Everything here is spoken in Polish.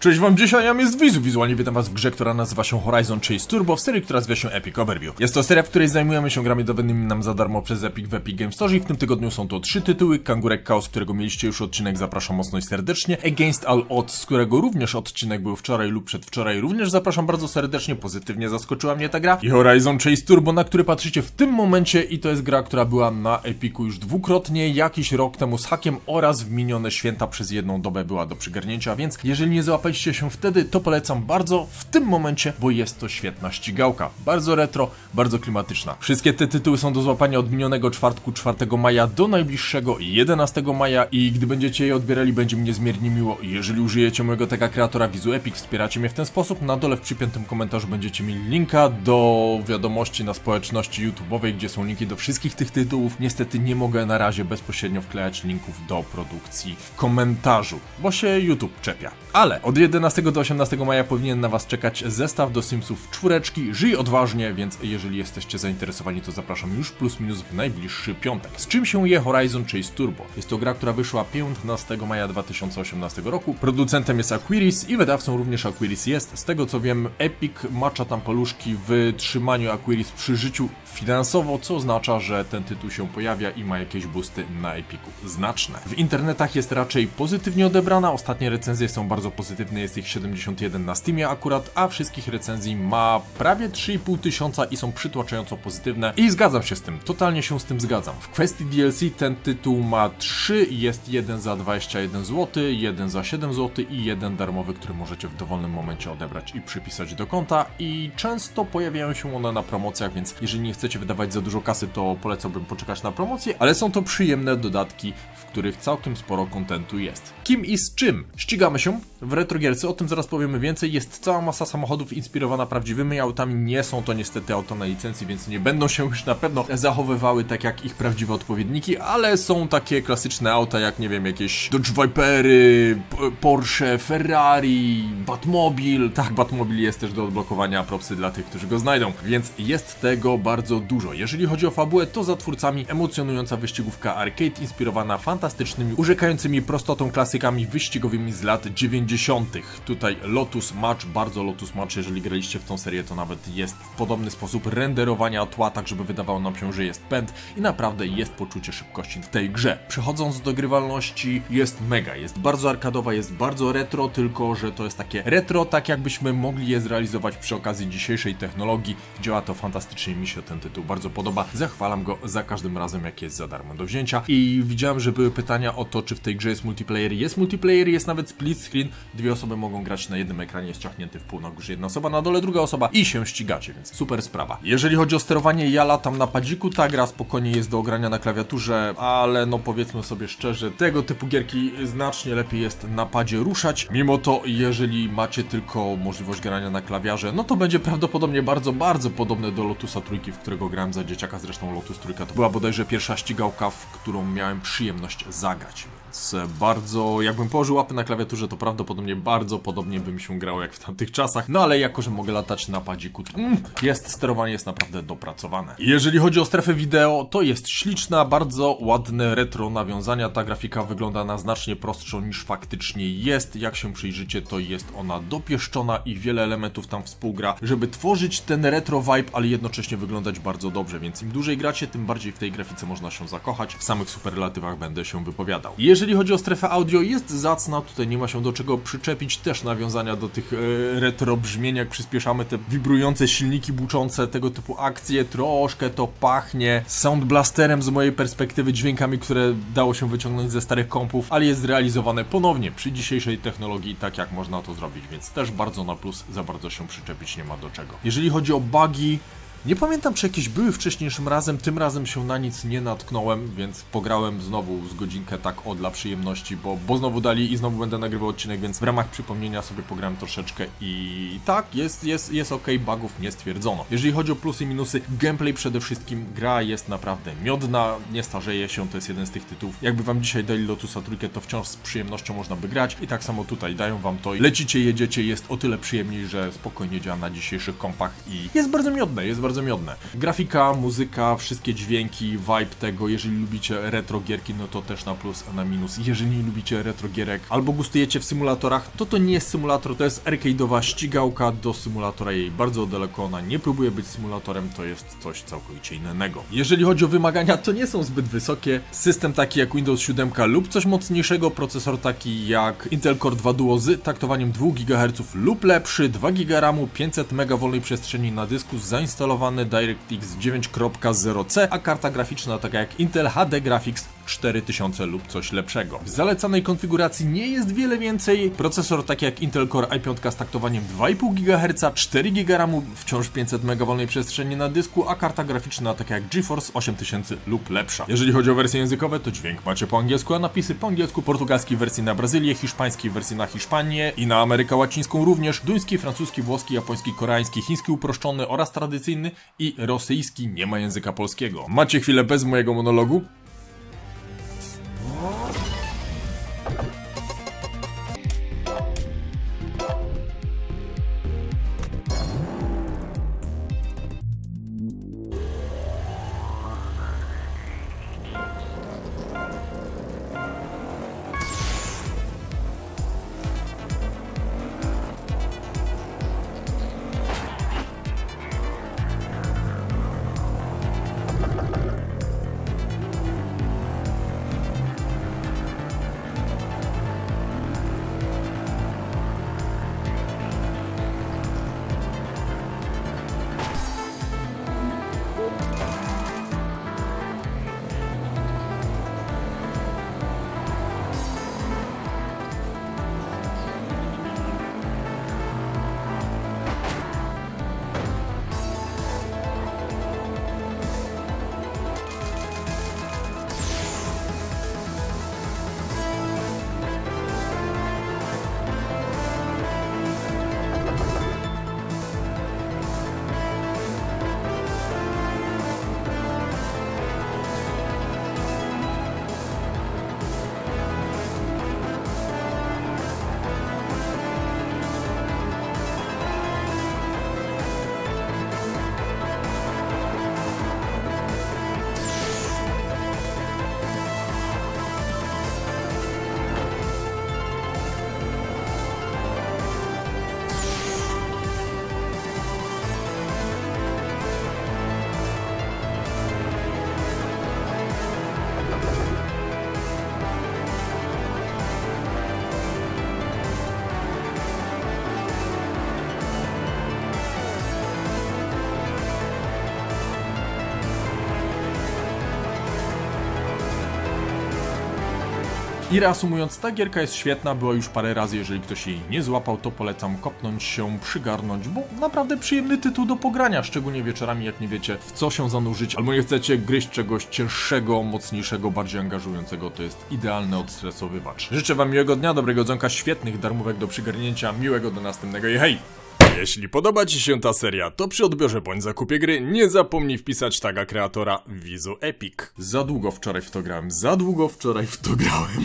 Cześć wam, dzisiaj ja jest Wizu. Wizualnie witam was w grze, która nazywa się Horizon Chase Turbo, w serii, która nazywa się Epic Overview. Jest to seria, w której zajmujemy się grami dowolnymi nam za darmo przez Epic w Epic Games Store i w tym tygodniu są to trzy tytuły. Kangurek Chaos, którego mieliście już odcinek, zapraszam mocno i serdecznie. Against All Odds, z którego również odcinek był wczoraj lub przedwczoraj, również zapraszam bardzo serdecznie, pozytywnie zaskoczyła mnie ta gra. I Horizon Chase Turbo, na który patrzycie w tym momencie i to jest gra, która była na Epiku już dwukrotnie, jakiś rok temu z hakiem oraz w minione święta przez jedną dobę była do przygarnięcia, więc jeżeli nie załapaliście się wtedy, to polecam bardzo w tym momencie, bo jest to świetna ścigałka. Bardzo retro, bardzo klimatyczna. Wszystkie te tytuły są do złapania od minionego czwartku 4 maja do najbliższego 11 maja i gdy będziecie je odbierali, będzie mi niezmiernie miło. Jeżeli użyjecie mojego tego kreatora Vizu Epic, wspieracie mnie w ten sposób, na dole w przypiętym komentarzu będziecie mieli linka do wiadomości na społeczności YouTube'owej, gdzie są linki do wszystkich tych tytułów. Niestety nie mogę na razie bezpośrednio wklejać linków do produkcji w komentarzu, bo się YouTube czepia. Ale od 11 do 18 maja powinien na Was czekać zestaw do Simsów czwóreczki. Żyj odważnie, więc jeżeli jesteście zainteresowani, to zapraszam już plus minus w najbliższy piątek. Z czym się je Horizon Chase Turbo? Jest to gra, która wyszła 15 maja 2018 roku. Producentem jest Aquiris i wydawcą również Aquiris jest. Z tego co wiem, Epic macza tam paluszki w trzymaniu Aquiris przy życiu finansowo, co oznacza, że ten tytuł się pojawia i ma jakieś boosty na Epiku. Znaczne. W internetach jest raczej pozytywnie odebrana, ostatnie recenzje są bardzo pozytywne, jest ich 71 na Steamie akurat, a wszystkich recenzji ma prawie 3,5 tysiąca i są przytłaczająco pozytywne i zgadzam się z tym, totalnie się z tym zgadzam. W kwestii DLC ten tytuł ma 3, jest jeden za 21 zł, jeden za 7 zł i jeden darmowy, który możecie w dowolnym momencie odebrać i przypisać do konta i często pojawiają się one na promocjach, więc jeżeli nie chcecie wydawać za dużo kasy, to polecałbym poczekać na promocję, ale są to przyjemne dodatki, w których całkiem sporo kontentu jest. Kim i z czym? Ścigamy się w retrogierce, o tym zaraz powiemy więcej. Jest cała masa samochodów inspirowana prawdziwymi autami, nie są to niestety auto na licencji, więc nie będą się już na pewno zachowywały tak jak ich prawdziwe odpowiedniki, ale są takie klasyczne auta jak, nie wiem, jakieś Dodge Vipery, Porsche, Ferrari, Batmobil. Tak, Batmobil jest też do odblokowania, propsy dla tych, którzy go znajdą, więc jest tego bardzo dużo. Jeżeli chodzi o fabułę, to za twórcami emocjonująca wyścigówka arcade inspirowana fantastycznymi, urzekającymi prostotą klasykami wyścigowymi z lat 90. Tutaj Lotus Match, bardzo Lotus Match, jeżeli graliście w tą serię, to nawet jest podobny sposób renderowania tła, tak żeby wydawało nam się, że jest pęd i naprawdę jest poczucie szybkości w tej grze. Przechodząc do grywalności, jest mega, jest bardzo arkadowa, jest bardzo retro, tylko że to jest takie retro, tak jakbyśmy mogli je zrealizować przy okazji dzisiejszej technologii. Działa to fantastycznie, mi się ten tytuł bardzo podoba. Zachwalam go za każdym razem, jak jest za darmo do wzięcia. I widziałem, że były pytania o to, czy w tej grze jest multiplayer. Jest multiplayer, jest nawet split screen. Dwie osoby mogą grać na jednym ekranie, jest ciachnięty w pół na górze jedna osoba, na dole druga osoba i się ścigacie, więc super sprawa. Jeżeli chodzi o sterowanie, ja latam na padziku, ta gra spokojnie jest do ogrania na klawiaturze, ale no powiedzmy sobie szczerze, tego typu gierki znacznie lepiej jest na padzie ruszać. Mimo to, jeżeli macie tylko możliwość grania na klawiarze, no to będzie prawdopodobnie bardzo, bardzo podobne do Lotusa Trójki, w którego grałem za dzieciaka. Zresztą Lotus Trójka to była bodajże pierwsza ścigałka, w którą miałem przyjemność zagrać. Więc bardzo, jakbym położył łapy na klawiaturze, to prawdopodobnie bardzo podobnie by mi się grało jak w tamtych czasach. No ale jako, że mogę latać na padziku, mm, jest sterowanie jest naprawdę dopracowane. Jeżeli chodzi o strefę wideo, to jest śliczna, bardzo ładne retro nawiązania. Ta grafika wygląda na znacznie prostszą niż faktycznie jest. Jak się przyjrzycie, to jest ona dopieszczona i wiele elementów tam współgra, żeby tworzyć ten retro vibe, ale jednocześnie wyglądać bardzo dobrze. Więc im dłużej gracie, tym bardziej w tej grafice można się zakochać. W samych superlatywach będę się wypowiadał. Jeżeli chodzi o strefę audio, jest zacna, tutaj nie ma się do czego przyczepić. Też nawiązania do tych e, retro brzmień, jak przyspieszamy te wibrujące silniki buczące, tego typu akcje. Troszkę to pachnie Sound Blasterem z mojej perspektywy, dźwiękami, które dało się wyciągnąć ze starych kompów, ale jest zrealizowane ponownie przy dzisiejszej technologii, tak jak można to zrobić, więc też bardzo na plus, za bardzo się przyczepić nie ma do czego. Jeżeli chodzi o bugi, nie pamiętam, czy jakieś były wcześniejszym razem, tym razem się na nic nie natknąłem, więc pograłem znowu z godzinkę tak o dla przyjemności, bo, bo znowu dali i znowu będę nagrywał odcinek, więc w ramach przypomnienia sobie pograłem troszeczkę i tak, jest, jest, jest ok, bugów nie stwierdzono. Jeżeli chodzi o plusy i minusy, gameplay przede wszystkim, gra jest naprawdę miodna, nie starzeje się, to jest jeden z tych tytułów. Jakby wam dzisiaj dali Lotusa trójkę, to wciąż z przyjemnością można by grać i tak samo tutaj dają wam to. Lecicie, jedziecie, jest o tyle przyjemniej, że spokojnie działa na dzisiejszych kompach i jest bardzo miodne, jest bardzo bardzo miodne. Grafika, muzyka, wszystkie dźwięki, vibe tego, jeżeli lubicie retro gierki, no to też na plus, a na minus. Jeżeli nie lubicie retro gierek albo gustujecie w symulatorach, to to nie jest symulator, to jest arcade'owa ścigałka do symulatora jej bardzo daleko, ona nie próbuje być symulatorem, to jest coś całkowicie innego. Jeżeli chodzi o wymagania, to nie są zbyt wysokie. System taki jak Windows 7 lub coś mocniejszego, procesor taki jak Intel Core 2 Duo z taktowaniem 2 GHz lub lepszy, 2 GB RAMu, 500 MB wolnej przestrzeni na dysku, DirectX 9.0C, a karta graficzna taka jak Intel HD Graphics 4000 lub coś lepszego. W zalecanej konfiguracji nie jest wiele więcej. Procesor taki jak Intel Core i5 z taktowaniem 2,5 GHz, 4 GB RAMu, wciąż 500 MB przestrzeni na dysku, a karta graficzna taka jak GeForce 8000 lub lepsza. Jeżeli chodzi o wersje językowe, to dźwięk macie po angielsku, a napisy po angielsku, portugalskiej wersji na Brazylię, hiszpańskiej wersji na Hiszpanię i na Amerykę Łacińską również, duński, francuski, włoski, japoński, koreański, chiński uproszczony oraz tradycyjny i rosyjski nie ma języka polskiego. Macie chwilę bez mojego monologu? I reasumując, ta gierka jest świetna, była już parę razy, jeżeli ktoś jej nie złapał, to polecam kopnąć się, przygarnąć, bo naprawdę przyjemny tytuł do pogrania, szczególnie wieczorami, jak nie wiecie w co się zanurzyć, albo nie chcecie gryźć czegoś cięższego, mocniejszego, bardziej angażującego, to jest idealny odstresowywacz. Życzę wam miłego dnia, dobrego dzonka, świetnych darmówek do przygarnięcia, miłego do następnego i hej! Jeśli podoba Ci się ta seria, to przy odbiorze bądź zakupie gry nie zapomnij wpisać taga kreatora Vizu Epic. Za długo wczoraj w to grałem, za długo wczoraj w to grałem.